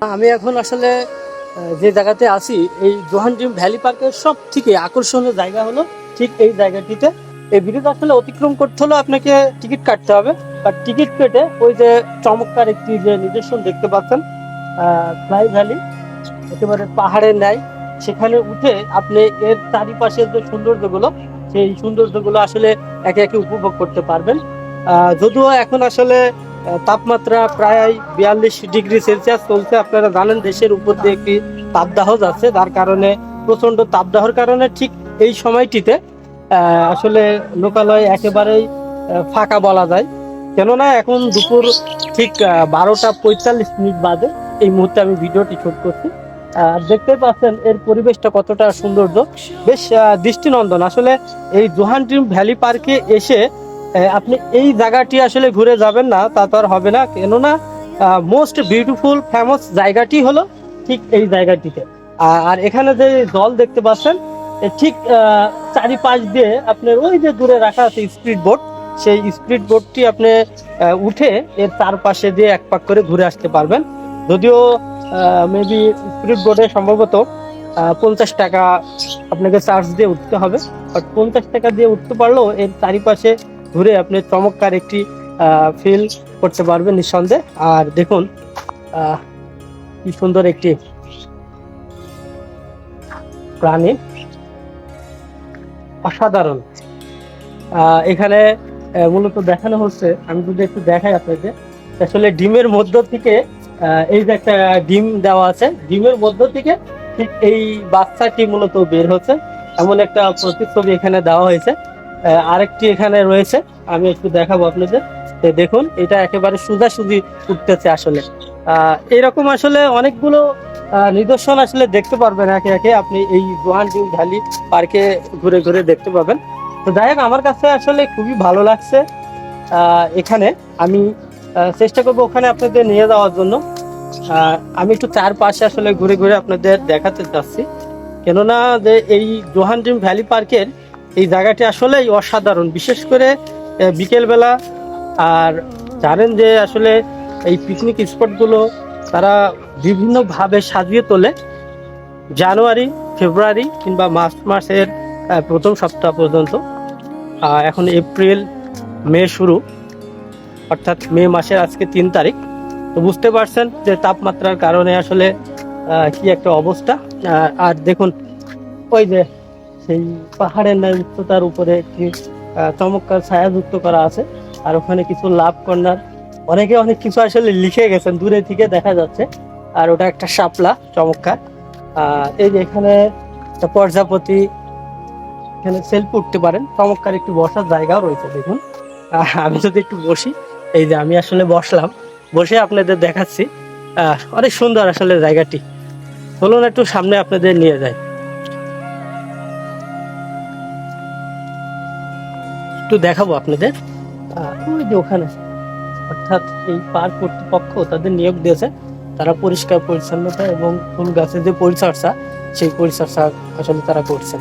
আমি এখন আসলে যে জায়গাতে আছি, এই জোহান ভ্যালি পার্কের সব থেকে আকর্ষণীয় জায়গা হলো ঠিক এই জায়গাটিতে। এই ব্রিজ আসলে অতিক্রম করতে হলে আপনাকে টিকিট কাটতে হবে। আর টিকিট কেটে ওই যে চমৎকার একটি যে নিদর্শন দেখতে পাচ্ছেন ফ্লাই ভ্যালি, একেবারে পাহাড়ে ন্যায়। সেখানে উঠে আপনি এর চারিপাশের যে সৌন্দর্যগুলো, সেই সৌন্দর্যগুলো আসলে একে একে উপভোগ করতে পারবেন। যদিও এখন আসলে তাপমাত্রা প্রায় বিয়াল্লিশ ডিগ্রি সেলসিয়াস চলছে। আপনারা জানেন দেশের উপর দিয়ে একটি তাপদাহ যাচ্ছে, যার কারণে প্রচণ্ড তাপদাহর কারণে ঠিক এই সময়টিতে আসলে লোকালয় একেবারেই ফাঁকা বলা যায়। কেননা এখন দুপুর ঠিক বারোটা পঁয়তাল্লিশ মিনিট বাদে এই মুহূর্তে আমি ভিডিওটি শুট করছি। আর দেখতে পাচ্ছেন এর পরিবেশটা কতটা সৌন্দর্য। বেশ দৃষ্টিনন্দন। আসলে এই জোহান ড্রিম ভ্যালি পার্কে এসে আপনি এই জায়গাটি আসলে ঘুরে যাবেন না, তা তো আর হবে না। কেননা মোস্ট বিউটিফুল ফেমাস জায়গাটি হলো ঠিক এই জায়গাটিতে। আর এখানে যে জল দেখতে পাচ্ছেন ঠিক চারিপাশ দিয়ে আপনার ওই যে দূরে রাখা আছে স্পিড বোট সেই স্পিড বোটটি আপনি উঠে এর চারপাশে দিয়ে এক পাক করে ঘুরে আসতে পারবেন। যদিও মেবি স্পিড বোটে সম্ভবত পঞ্চাশ টাকা আপনাকে চার্জ দিয়ে উঠতে হবে। বাট পঞ্চাশ টাকা দিয়ে উঠতে পারলেও এর চারিপাশে ঘুরে আপনি চমৎকার একটি ফিল করতে পারবেন নিঃসন্দেহে। আর দেখুন কি সুন্দর একটি প্রাণী। অসাধারণ। এখানে মূলত দেখানো হচ্ছে, আমি যদি একটু দেখাই আপনাদের আসলে ডিমের মধ্য থেকে এই যে একটা ডিম দেওয়া আছে, ডিমের মধ্য থেকে ঠিক এই বাচ্চাটি মূলত বের হচ্ছে। এমন একটা প্রতিচ্ছবি এখানে দেওয়া হয়েছে। আরেকটি এখানে রয়েছে। আমি একটু দেখাবো আপনাদের। দেখুন, এটা একেবারে সোজাসুজি উঠতেছে আসলে। এরকম আসলে অনেকগুলো নিদর্শন আসলে দেখতে পারবেন একে একে। আপনি এই জোহান ডিম ভ্যালি পার্কে ঘুরে ঘুরে দেখতে পাবেন। তো যাই হোক, আমার কাছে আসলে খুবই ভালো লাগছে এখানে। আমি চেষ্টা করব ওখানে আপনাদের নিয়ে যাওয়ার জন্য। আমি একটু চারপাশে আসলে ঘুরে ঘুরে আপনাদের দেখাতে চাচ্ছি। কেননা যে এই জোহান ড্রিম ভ্যালি পার্কের এই জায়গাটি আসলেই অসাধারণ। বিশেষ করে বিকেলবেলা আর জানেন যে আসলে এই পিকনিক স্পটগুলো তারা বিভিন্নভাবে সাজিয়ে তোলে। জানুয়ারি, ফেব্রুয়ারি কিংবা মার্চ মাসের প্রথম সপ্তাহ পর্যন্ত। এখন এপ্রিল, মে শুরু। অর্থাৎ মে মাসের আজকে তিন তারিখ। তো বুঝতে পারছেন যে তাপমাত্রার কারণে আসলে কি একটা অবস্থা। আর দেখুন, ওই যে সেই পাহাড়ের ন্যায় উচ্চতার উপরে একটি চমৎকার ছায়াযুক্ত করা আছে। আর ওখানে কিছু লাভ কর্নার অনেকে অনেক কিছু আসলে লিখে গেছেন, দূরে থেকে দেখা যাচ্ছে। আর ওটা একটা শাপলা, চমৎকার। এই যে এখানে প্রজাপতি, এখানে সেলফি উঠতে পারেন। চমৎকার একটু বসার জায়গাও রয়েছে, দেখুন। আমি যদি একটু বসি, এই যে আমি আসলে বসলাম। বসে আপনাদের দেখাচ্ছি। অনেক সুন্দর আসলে জায়গাটি। চলুন একটু সামনে আপনাদের নিয়ে যাই। একটু দেখাবো আপনাদের। ওই যে ওখানে, অর্থাৎ এই পার্ক কর্তৃপক্ষ তাদের নিয়োগ দিয়েছে। তারা পরিষ্কার পরিচ্ছন্নতা এবং ফুল গাছের যে পরিচর্যা, সেই পরিচর্যা আসলে তারা করছেন।